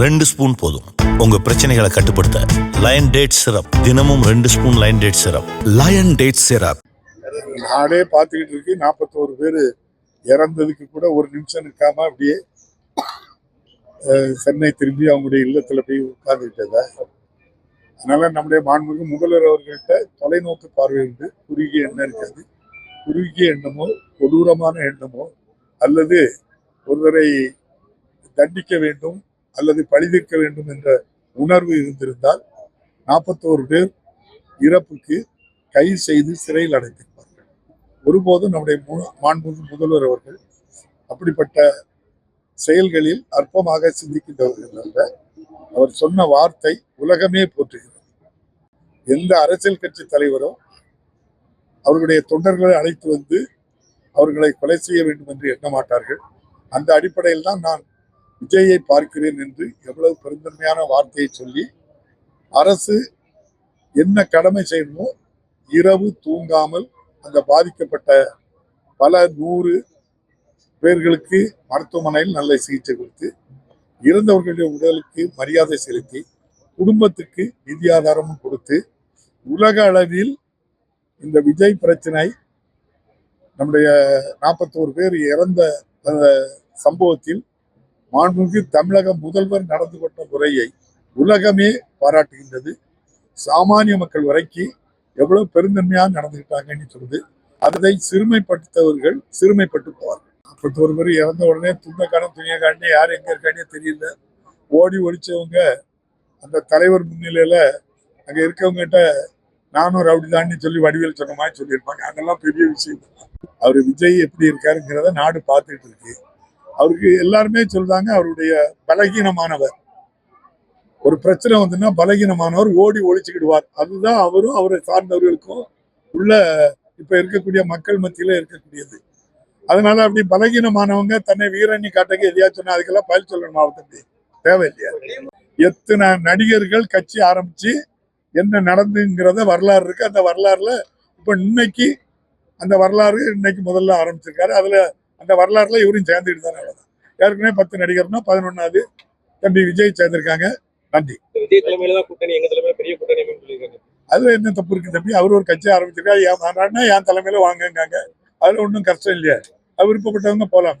ரெண்டு ஸ்பூன் போதும். உங்க பிரச்சனைகளை கட்டுப்படுத்த லயன் டேட் சிரப் தினமும் ரெண்டு spoon Lion date syrup Lion date syrup நாடே பார்த்துக்கிட்டு இருக்கு நாற்பத்தோரு பேர் இறந்ததுக்கு கூட ஒரு நிமிஷம் நிற்காம அப்படியே சென்னை திரும்பி அவங்களுடைய இல்லத்தில் போய் உட்கார்ந்துக்கிட்டத? அதனால நம்முடைய மாண்புமிகு முதல்வர் அவர்கள்ட்ட தொலைநோக்கு பார்வை உண்டு. குறுகிய எண்ணம் இருக்காது. குறுகிய எண்ணமோ கொடூரமான எண்ணமோ அல்லது ஒருவரை தண்டிக்க வேண்டும் அல்லது பழிதீர்க்க வேண்டும் என்ற உணர்வு இருந்திருந்தால் நாற்பத்தோரு பேர் இறப்புக்கு கைது செய்து சிறையில் அடைத்திருப்பார்கள் ஒருபோதும் நம்முடைய மாண்புமிகு முதல்வர் அவர்கள் அப்படிப்பட்ட செயல்களில் அற்பமாக சிந்திக்கின்றவர்கள் அல்ல. அவர் சொன்ன வார்த்தை உலகமே போற்றுகிறது. எந்த அரசியல் கட்சி தலைவரோ அவர்களுடைய தொண்டர்களை அழைத்து வந்து அவர்களை கொலை செய்ய வேண்டும் என்று எண்ண மாட்டார்கள். அந்த அடிப்படையில் தான் நான் விஜயை பார்க்கிறேன் என்று எவ்வளவு பெருந்தன்மையான வார்த்தையை சொல்லி அரசு என்ன கடமை செய்யணுமோ இரவு தூங்காமல் அந்த பாதிக்கப்பட்ட பல நூறு பேர்களுக்கு மருத்துவமனையில் நல்ல சிகிச்சை கொடுத்து இறந்தவர்களுடைய உடலுக்கு மரியாதை செலுத்தி குடும்பத்துக்கு நிதி ஆதாரமும் கொடுத்து உலக அளவில் இந்த விஜய் பிரச்சனை நம்முடைய நாற்பத்தோரு பேர் இறந்த சம்பவத்தில் மாண்புமிகு தமிழக முதல்வர் நடந்து கொண்ட முறையை உலகமே பாராட்டுகின்றது. சாமானிய மக்கள் வரைக்கும் எவ்வளவு பெருந்தன்மையா நடந்துகிட்டாங்கன்னு சொல்லுது அதை சிறுமைப்படுத்தவர்கள் சிறுமைப்பட்டு போவார்கள் அப்படி ஒரு பேர் இறந்த உடனே துண்டக்கான துணியக்காரனே யார் எங்க இருக்கானே தெரியல. ஓடி ஒடிச்சவங்க அந்த தலைவர் முன்னிலையில அங்க இருக்கவங்ககிட்ட நானும் ரவுடிதான்னு சொல்லி வடிவேல் சொன்ன மாதிரி சொல்லியிருப்பாங்க. அதெல்லாம் பெரிய விஷயம். அவர் விஜய் எப்படி இருக்காருங்கிறத நாடு பார்த்துட்டு இருக்கு. அவருக்கு எல்லாருமே சொல்றாங்க அவருடைய பலகீனமானவர். ஒரு பிரச்சனை வந்துன்னா பலகீனமானவர் ஓடி ஒழிச்சுக்கிடுவார். அதுதான் அவரும் அவரை சார்ந்தவர்களுக்கும் உள்ள இப்ப இருக்கக்கூடிய மக்கள் மத்தியில இருக்கக்கூடியது. அதனால அப்படி பலகீனமானவங்க தன்னை வீரணி காட்டக்கு எதையா சொன்னா அதுக்கெல்லாம் பதில் சொல்லணும் மாவட்டத்தை தேவையில்லையா? எத்தனை நடிகர்கள் கட்சி ஆரம்பிச்சு என்ன நடந்துங்கிறத வரலாறு இருக்கு. அந்த வரலாறுல இப்ப இன்னைக்கு அந்த வரலாறு இன்னைக்கு முதல்ல ஆரம்பிச்சிருக்காரு. அதுல அந்த வரலாறுல இவரும் சேர்ந்துட்டு தானே அவ்வளவுதான் ஏற்கனவே பத்து நடிகர்னா பதினொன்னாவது தம்பி விஜய் சேர்ந்திருக்காங்க. நன்றி. அதுல என்ன தப்பு இருக்கு தம்பி அவர் ஒரு கட்சி ஆரம்பிச்சிருக்காரு. என் மாநாடுனா என் தலைமையில வாங்குங்காங்க. அதுல ஒன்றும் கஷ்டம் இல்லையா. விருப்பப்பட்டவங்க போலாம்